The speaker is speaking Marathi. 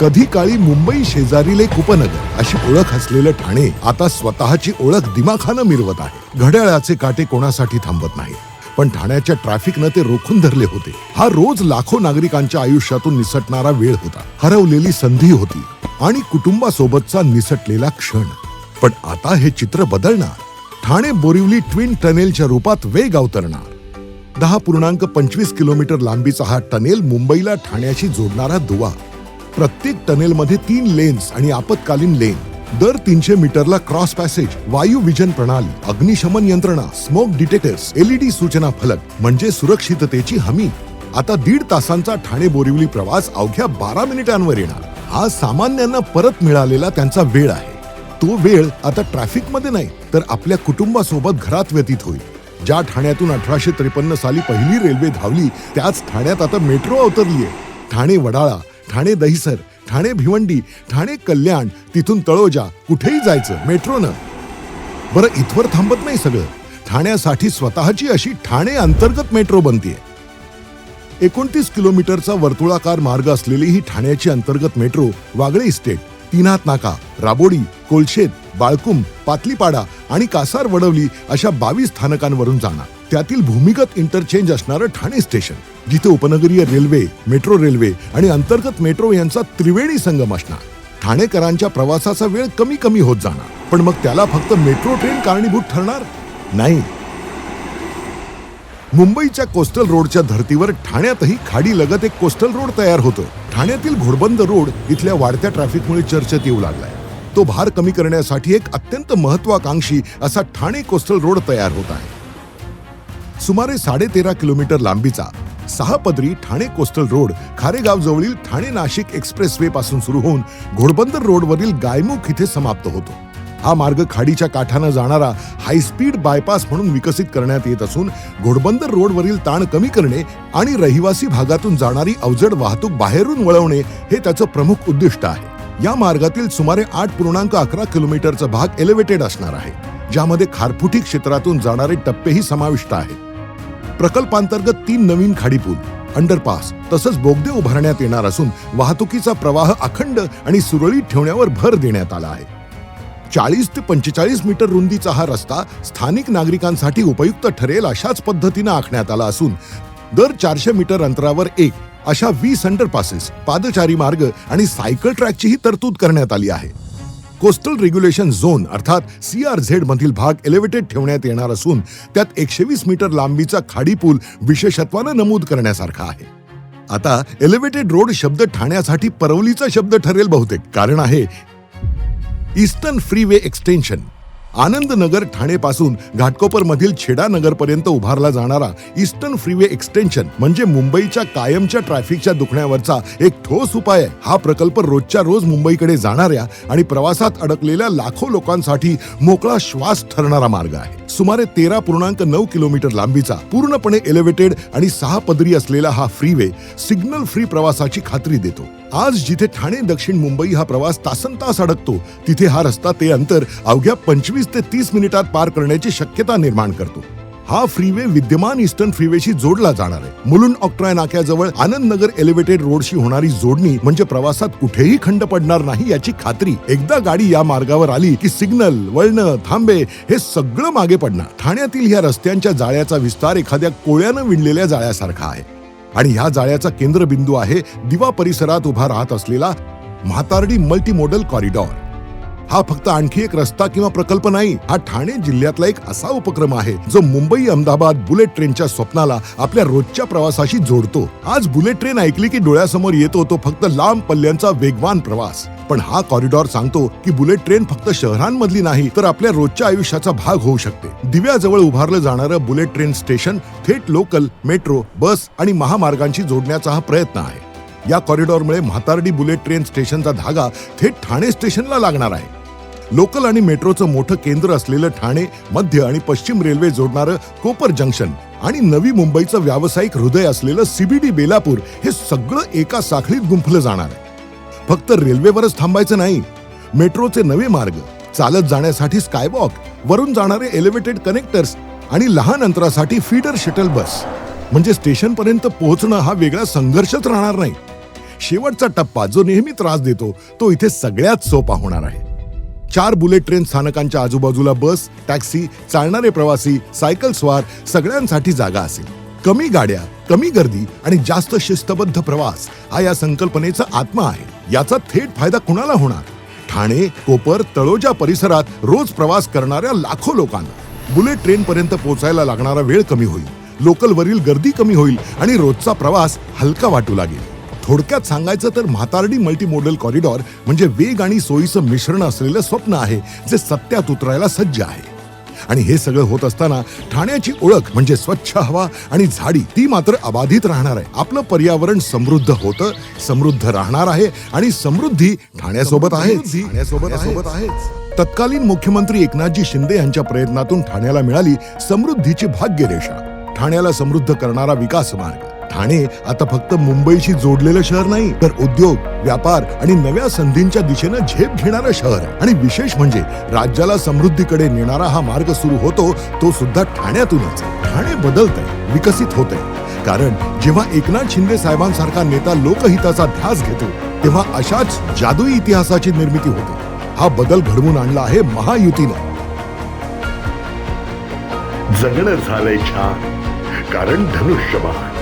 कधी काळी मुंबई शेजारील एक उपनगर अशी ओळख असलेलं ठाणे आता स्वतःची ओळख दिमाखानं मिरवत आहे. घड्याळाचे काटे कोणासाठी थांबत नाही पण ठाण्याच्या ट्रॅफिकनं ते रोखून धरले होते. हा रोज लाखो नागरिकांच्या आयुष्यातून निसटणारा वेळ होता. हरवलेली संधी होती. आणि कुटुंबासोबतचा निसटलेला क्षण. पण आता हे चित्र बदलणार. ठाणे बोरिवली ट्विन टनेलच्या रूपात वेग अवतरणार. दहा पूर्णांक पंचवीस किलोमीटर लांबीचा हा टनेल मुंबईला ठाण्याशी जोडणारा दुवा. प्रत्येक टनेलमध्ये तीन लेन्स आणि आपत्कालीन लेन. दर तीनशे मीटरला क्रॉस पॅसेज वायू विजन प्रणाली अग्निशमन यंत्रणा स्मोक डिटेक्टर्स एलईडी सूचना फलक म्हणजे सुरक्षिततेची हमी. आता दीड तासांचा ठाणे बोरिवली प्रवास अवघ्या बारा मिनिटांवर येणार. हा सामान्यांना परत मिळालेला त्यांचा वेळ आहे. तो वेळ आता ट्रॅफिकमध्ये नाही तर आपल्या कुटुंबासोबत घरात व्यतीत होईल. ज्या ठाण्यातून अठराशे त्रेपन्न साली पहिली रेल्वे धावली त्याच ठाण्यात आता मेट्रो अवतरली आहे ठाणे वडाळा ठाणे दहिसर ठाणे भिवंडी ठाणे कल्याण तिथून तळोजा कुठेही जायचं मेट्रोनं. बरं इथवर थांबत नाही सगळं. ठाण्यासाठी स्वतःची अशी ठाणे अंतर्गत मेट्रो बनतीये. एकोणतीस किलोमीटरचा वर्तुळाकार मार्ग असलेली ही ठाण्याची अंतर्गत मेट्रो वागळे इस्टेट तीनाथ नाका राबोडी कोलशेत बाळकुम पातलीपाडा आणि कासार वडवली अशा बावीस स्थानकांवरून जाणार. त्यातील भूमिगत इंटरचेंज असणारं ठाणे स्टेशन. जिथे उपनगरीय रेल्वे मेट्रो रेल्वे आणि अंतर्गत मेट्रो यांचा त्रिवेणी संगम असणार. ठाणेकरांच्या प्रवासाचा वेळ कमी कमी होत जाणार. पण मग त्याला फक्त मेट्रो ट्रेन कारणीभूत ठरणार? नाही. मुंबईच्या कोस्टल रोडच्या धर्तीवर ठाण्यातही खाडी लगत एक कोस्टल रोड तयार होतो ठाण्यातील घोडबंद रोड इथल्या वाढत्या ट्रॅफिकमुळे चर्चेत येऊ लागलाय. तो भार कमी करण्यासाठी एक अत्यंत महत्वाकांक्षी असा ठाणे कोस्टल रोड तयार होत आहे. सुमारे साडेतेरा किलोमीटर लांबीचा सहा पदरी ठाणे कोस्टल रोड खारेगाव जवळील ठाणे नाशिक एक्सप्रेस वे पासून सुरू होऊन घोडबंदर रोडवरील गायमुख इथे समाप्त होतो. हा मार्ग खाडीच्या काठानं जाणारा हायस्पीड बायपास म्हणून विकसित करण्यात येत असून घोडबंदर रोडवरील ताण कमी करणे आणि रहिवासी भागातून जाणारी अवजड वाहतूक बाहेरून वळवणे हे त्याचं प्रमुख उद्दिष्ट आहे. या मार्गातील सुमारे आठ पूर्णांक अकरा किलोमीटरचा भाग एलिव्हेटेड असणार आहे ज्यामध्ये खारफुटी क्षेत्रातून जाणारे टप्पेही समाविष्ट आहेत. प्रकल्पांतर्गत तीन नवीन खाडीपूल अंडरपास तसंच बोगदे उभारण्यात येणार असून वाहतुकीचा प्रवाह अखंड आणि सुरळीत ठेवण्यावर भर देण्यात आला आहे. चाळीस ते पंचेचाळीस मीटर रुंदीचा हा रस्ता स्थानिक नागरिकांसाठी उपयुक्त ठरेल अशाच पद्धतीनं आखण्यात आला असून दर चारशे मीटर अंतरावर एक अशा वीस अंडरपासेस पादचारी मार्ग आणि सायकल ट्रॅकचीही तरतूद करण्यात आली आहे. कोस्टल रेग्युलेशन झोन अर्थात सी आर झेड मधील भाग एलिव्हेटेड ठेवण्यात येणार असून त्यात एकशे वीस मीटर लांबीचा खाडी पूल विशेषत्वानं नमूद करण्यासारखा आहे. आता एलिव्हेटेड रोड शब्द ठाण्यासाठी परवलीचा शब्द ठरेल बहुतेक. कारण आहे eastern freeway extension Anand Nagar Thane पासून घाटकोपर मधील छेडा नगर पर्यंत उभारला जाणारा ईस्टर्न फ्रीवे एक्सटेन्शन म्हणजे मुंबईच्या कायमच्या ट्रॅफिकच्या दुखण्यावरचा एक ठोस उपाय आहे. हा प्रकल्प रोजच्या रोज मुंबईकडे जाणाऱ्या आणि प्रवासात अडकलेल्या लाखो लोकांसाठी मोकळा श्वास ठरणारा मार्ग आहे. सुमारे तेरा पूर्णांक नऊ किलोमीटर लांबीचा पूर्णपणे एलिव्हेटेड आणि सहा पदरी असलेला हा फ्रीवे सिग्नल फ्री प्रवासाची खात्री देतो. आज जिथे ठाणे दक्षिण मुंबई हा प्रवास तासन तास अडकतो तिथे हा रस्ता ते अंतर अवघ्या पंचवीस ते तीस मिनिटात पार करण्याची शक्यता निर्माण करतो. हा फ्रीवे विद्यमान ईस्टर्न फ्रीवेशी जोडला जाणार आहे. मुलुंड ऑक्ट्रॉय नाक्याजवळ आनंद नगर एलिव्हेटेड रोडशी होणारी जोडणी म्हणजे प्रवासात कुठेही खंड पडणार नाही याची खात्री. एकदा गाडी या मार्गावर आली की सिग्नल वळणं थांबे हे सगळं मागे पडणार. ठाण्यातील ह्या रस्त्यांच्या जाळ्याचा विस्तार एखाद्या कोळ्यानं विणलेल्या जाळ्यासारखा आहे. आणि ह्या जाळ्याचा केंद्रबिंदू आहे दिवा परिसरात उभा राहत असलेला म्हातारडी मल्टीमोडल कॉरिडॉर हा फक्त आणखी एक रस्ता किंवा प्रकल्प नाही हा ठाणे जिल्ह्यातला एक असा उपक्रम आहे जो मुंबई अहमदाबाद बुलेट ट्रेनच्या स्वप्नाला आपल्या रोजच्या प्रवासाशी जोडतो. आज बुलेट ट्रेन ऐकली की डोळ्यासमोर येतो तो फक्त लांब पल्ल्यांचा वेगवान प्रवास. पण हा कॉरिडॉर सांगतो की बुलेट ट्रेन फक्त शहरांमधली नाही तर आपल्या रोजच्या आयुष्याचा भाग होऊ शकते. दिव्याजवळ उभारलं जाणारं बुलेट ट्रेन स्टेशन थेट लोकल मेट्रो बस आणि महामार्गांशी जोडण्याचा हा प्रयत्न आहे. या कॉरिडॉरमुळे म्हातार्डी बुलेट ट्रेन स्टेशनचा धागा थेट ठाणे स्टेशनला लागणार आहे. लोकल आणि मेट्रोचं मोठं केंद्र असलेलं ठाणे मध्य आणि पश्चिम रेल्वे जोडणारं कोपर जंक्शन आणि नवी मुंबईचं व्यावसायिक हृदय असलेलं सीबीडी बेलापूर हे सगळं एका साखळीत गुंफलं जाणार आहे. फक्त रेल्वेवरच थांबायचं नाही मेट्रोचे नवे मार्ग चालत जाण्यासाठी स्कायवॉक वरून जाणारे एलिव्हेटेड कनेक्टर्स आणि लहान अंतरासाठी फीडर शटल बस. म्हणजे स्टेशनपर्यंत पोहोचणं हा वेगळा संघर्षच राहणार नाही. शेवटचा टप्पा जो नेहमी त्रास देतो तो इथे सगळ्यात सोपा होणार आहे. चार बुलेट ट्रेन स्थानकांच्या आजूबाजूला बस टॅक्सी चालणारे प्रवासी सायकल स्वार सगळ्यांसाठी जागा असेल. कमी गाड्या कमी गर्दी आणि जास्त शिस्तबद्ध प्रवास हा या संकल्पनेचा आत्मा आहे. याचा थेट फायदा कुणाला होणार? ठाणे कोपर तळोजा परिसरात रोज प्रवास करणाऱ्या लाखो लोकांना. बुलेट ट्रेन पर्यंत पोहोचायला लागणारा वेळ कमी होईल. लोकलवरील गर्दी कमी होईल आणि रोजचा प्रवास हलका वाटू लागेल. थोडक्यात सांगायचं तर म्हातारडी मल्टी मॉडेल कॉरिडॉर म्हणजे वेग आणि सोयीचं मिश्रण असलेलं स्वप्न आहे जे सत्यात उतरायला सज्ज आहे. आणि हे सगळं होत असताना ठाण्याची ओळख म्हणजे स्वच्छ हवा आणि झाडी ती मात्र अबाधित राहणार आहे. आपलं पर्यावरण समृद्ध होतं समृद्ध राहणार आहे आणि समृद्धी ठाण्यासोबत आहे ठाण्यासोबत आहेच. तत्कालीन मुख्यमंत्री एकनाथजी शिंदे यांच्या प्रयत्नातून ठाण्याला मिळाली समृद्धीची भाग्यरेषा. ठाण्याला समृद्ध करणारा विकास मार्ग ठाणे आता फक्त मुंबईशी जोडलेलं शहर नाही तर उद्योग व्यापार आणि नव्या संधींच्या दिशेनं झेप घेणारं शहर. आणि विशेष म्हणजे राज्याला समृद्धीकडे नेणारा हा मार्ग सुरू होतो तो सुद्धा ठाण्यातूनच. ठाणे बदलत आहे विकसित होत आहे कारण जेव्हा एकनाथ शिंदे साहेबांसारखा नेता लोकहिताचा ध्यास घेतो तेव्हा अशाच जादुई इतिहासाची निर्मिती होते. हा बदल घडवून आणला आहे महायुतीनं. जगणं झालंय छान कारण धनुष्यबाण.